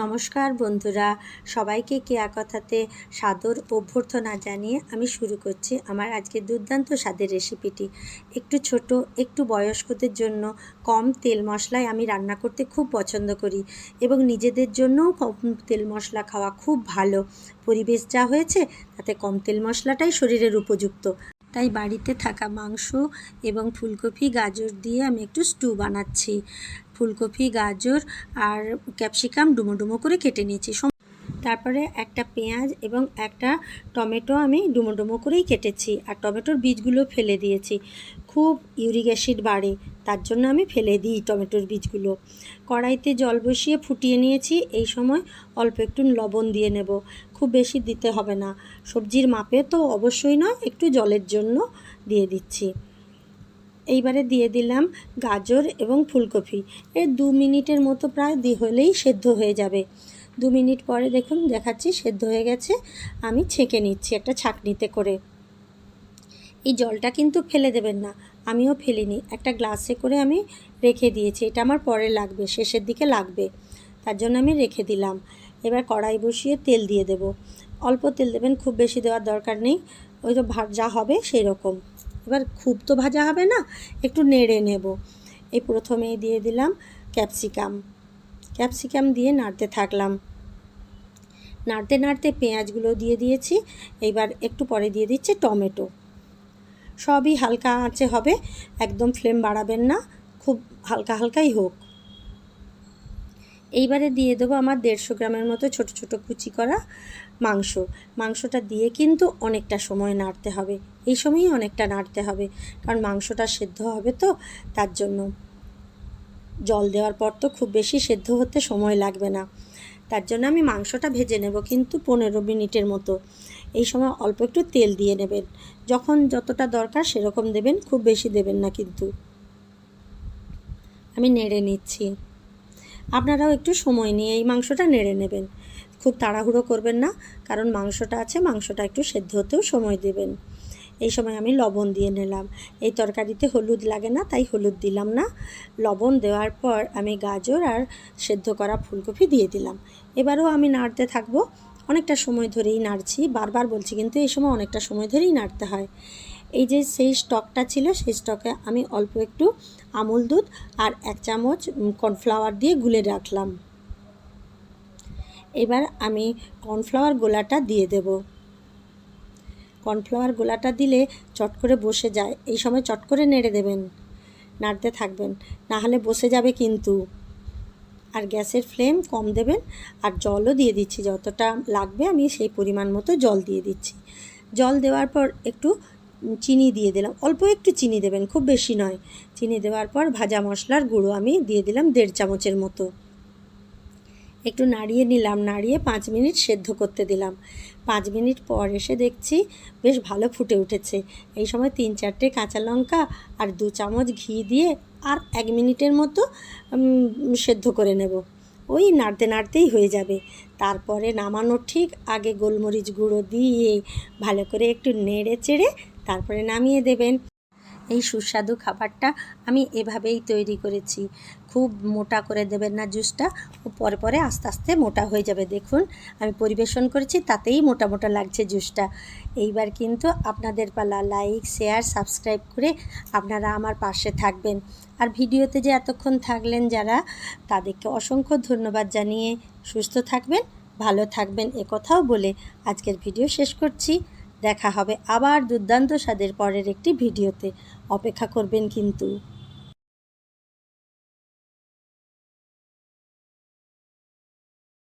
নমস্কার বন্ধুরা, সবাইকে কেয়া কথাতে সাদর অভ্যর্থনা জানিয়ে আমি শুরু করছি আমার আজকে দুর্দান্ত স্বাদের রেসিপিটি। একটু ছোট, একটু বয়স্কদের জন্য কম তেল মশলায় আমি রান্না করতে খুব পছন্দ করি এবং নিজেদের জন্যও কম তেল মশলা খাওয়া খুব ভালো। পরিবেশ যা হয়েছে, তাতে কম তেল মশলাটাই শরীরের উপযুক্ত। তাই বাড়িতে থাকা মাংস এবং ফুলকপি, গাজর দিয়ে আমি একটু স্টু বানাচ্ছি। ফুলকপি, গাজর আর ক্যাপসিকাম ডুমো ডুমো করে কেটে নিয়েছি। তারপরে একটা পেঁয়াজ এবং একটা টমেটো আমি ডুমো ডুমো করেই কেটেছি আর টমেটোর বীজগুলো ফেলে দিয়েছি। খুব ইউরিক অ্যাসিড বাড়ে, তার জন্য আমি ফেলে দিই টমেটোর বীজগুলো। কড়াইতে জল বসিয়ে ফুটিয়ে নিয়েছি, এই সময় অল্প একটু লবণ দিয়ে নেব। খুব বেশি দিতে হবে না, সবজির মাপে তো অবশ্যই নয়, একটু জলের জন্য দিয়ে দিচ্ছি। এইবারে দিয়ে দিলাম গাজর এবং ফুলকপি। এর দু মিনিটের মতো প্রায় দি হলেই সেদ্ধ হয়ে যাবে। দু মিনিট পরে দেখুন, দেখাচ্ছি সেদ্ধ হয়ে গেছে। আমি ছেঁকে নিচ্ছি একটা ছাঁকনিতে করে। এই জলটা কিন্তু ফেলে দেবেন না। আমিও ফেলিনি। একটা গ্লাসে করে আমি রেখে দিয়েছি। এটা আমার পরে লাগবে, শেষের দিকে লাগবে। তার জন্য আমি রেখে দিলাম। এবার কড়াই বসিয়ে তেল দিয়ে দেব। অল্প তেল দেবেন, খুব বেশি দেওয়ার দরকার নেই। ওই তো ভাজা হবে সেই রকম। এবার খুব তো ভাজা হবে না, একটু নেড়ে নেব। এই প্রথমেই দিয়ে দিলাম ক্যাপসিকাম। ক্যাপসিকাম দিয়ে নাড়তে থাকলাম। নাড়তে নাড়তে পেঁয়াজগুলো দিয়ে দিয়েছি এইবার একটু পরে দিয়ে দিচ্ছে টমেটো। সবই হালকা আঁচে হবে, একদম ফ্লেম বাড়াবেন না, খুব হালকা হালকাই হোক। এইবারে দিয়ে দেবো আমার দেড়শো গ্রামের মতো ছোট ছোট কুচি করা মাংস। মাংসটা দিয়ে কিন্তু অনেকটা সময় নাড়তে হবে। এই সময়ই অনেকটা নাড়তে হবে, কারণ মাংসটা সেদ্ধ হবে তো, তার জন্য। জল দেওয়ার পর তো খুব বেশি সেদ্ধ হতে সময় লাগবে না। তার জন্য আমি মাংসটা ভেজে নেব কিন্তু পনেরো মিনিটের মতো। এই সময় অল্প একটু তেল দিয়ে নেবেন। যখন যতটা দরকার সেরকম দেবেন, খুব বেশি দেবেন না কিন্তু। আমি নেড়ে নিচ্ছি। আপনারাও একটু সময় নিয়ে এই মাংসটা নেড়ে নেবেন। খুব তাড়াহুড়ো করবেন না, কারণ মাংসটা আছে, মাংসটা একটু সেদ্ধ হতেও সময় দেবেন। এই সময় আমি লবণ দিয়ে নিলাম। এই তরকারিতে হলুদ লাগে না, তাই হলুদ দিলাম না। লবণ দেওয়ার পর আমি গাজর আর সেদ্ধ করা ফুলকপি দিয়ে দিলাম। এবারেও আমি নাড়তে থাকব। অনেকটা সময় ধরেই নাড়ছি, বারবার বলছি, কিন্তু এই সময় অনেকটা সময় ধরেই নাড়তে হয়। এই যে সেই স্টকটা ছিল, সেই স্টকে আমি অল্প একটু আমুল দুধ আর এক চামচ কর্নফ্লাওয়ার দিয়ে গুলে রাখলাম। এবার আমি কর্নফ্লাওয়ার গোলাটা দিয়ে দেব। কর্নফ্লাওয়ার গোলাটা দিলে চট করে বসে যায়। এই সময় চট করে নেড়ে দেবেন, নাড়তে থাকবেন, না হলে বসে যাবে কিন্তু। আর গ্যাসের ফ্লেম কম দেবেন আর জলও দিয়ে দিচ্ছি। যতটা লাগবে আমি সেই পরিমাণ মতো জল দিয়ে দিচ্ছি। জল দেওয়ার পর একটু চিনি দিয়ে দিলাম। অল্প একটু চিনি দেবেন, খুব বেশি নয়। চিনি দেওয়ার পর ভাজা মশলার গুঁড়ো আমি দিয়ে দিলাম দেড় চামচের মতো। একটু নাড়িয়ে নিলাম, নাড়িয়ে পাঁচ মিনিট সেদ্ধ করতে দিলাম। পাঁচ মিনিট পর এসে দেখছি বেশ ভালো ফুটে উঠেছে। এই সময় তিন চারটে কাঁচা লঙ্কা আর দু চামচ ঘি দিয়ে আর এক মিনিটের মতো সেদ্ধ করে নেব। ওই নাড়তে নাড়তেই হয়ে যাবে। তারপরে নামানোর ঠিক আগে গোলমরিচ গুঁড়ো দিয়ে ভালো করে একটু নেড়ে চেড়ে তারপরে নামিয়ে দেবেন। এই সুস্বাদু খাবারটা আমি এভাবেই তৈরি করেছি। খুব মোটা করে দেবেন না জুসটা পরে পরে আস্তে আস্তে মোটা হয়ে যাবে। দেখুন, আমি পরিবেশন করেছি, তাতেই মোটা মোটা লাগছে জুসটা। এইবার কিন্তু আপনাদের পালা লাইক, শেয়ার, সাবস্ক্রাইব করে আপনারা আমার পাশে থাকবেন। আর ভিডিওতে যে এতক্ষণ থাকলেন যারা, তাদেরকে অসংখ্য ধন্যবাদ জানিয়ে সুস্থ থাকবেন, ভালো থাকবেন এ কথাও বলে আজকের ভিডিও শেষ করছি। দেখা হবে আবার দুর্দান্ত স্বাদের পরের একটি ভিডিওতে। অপেক্ষা করবেন কিন্তু।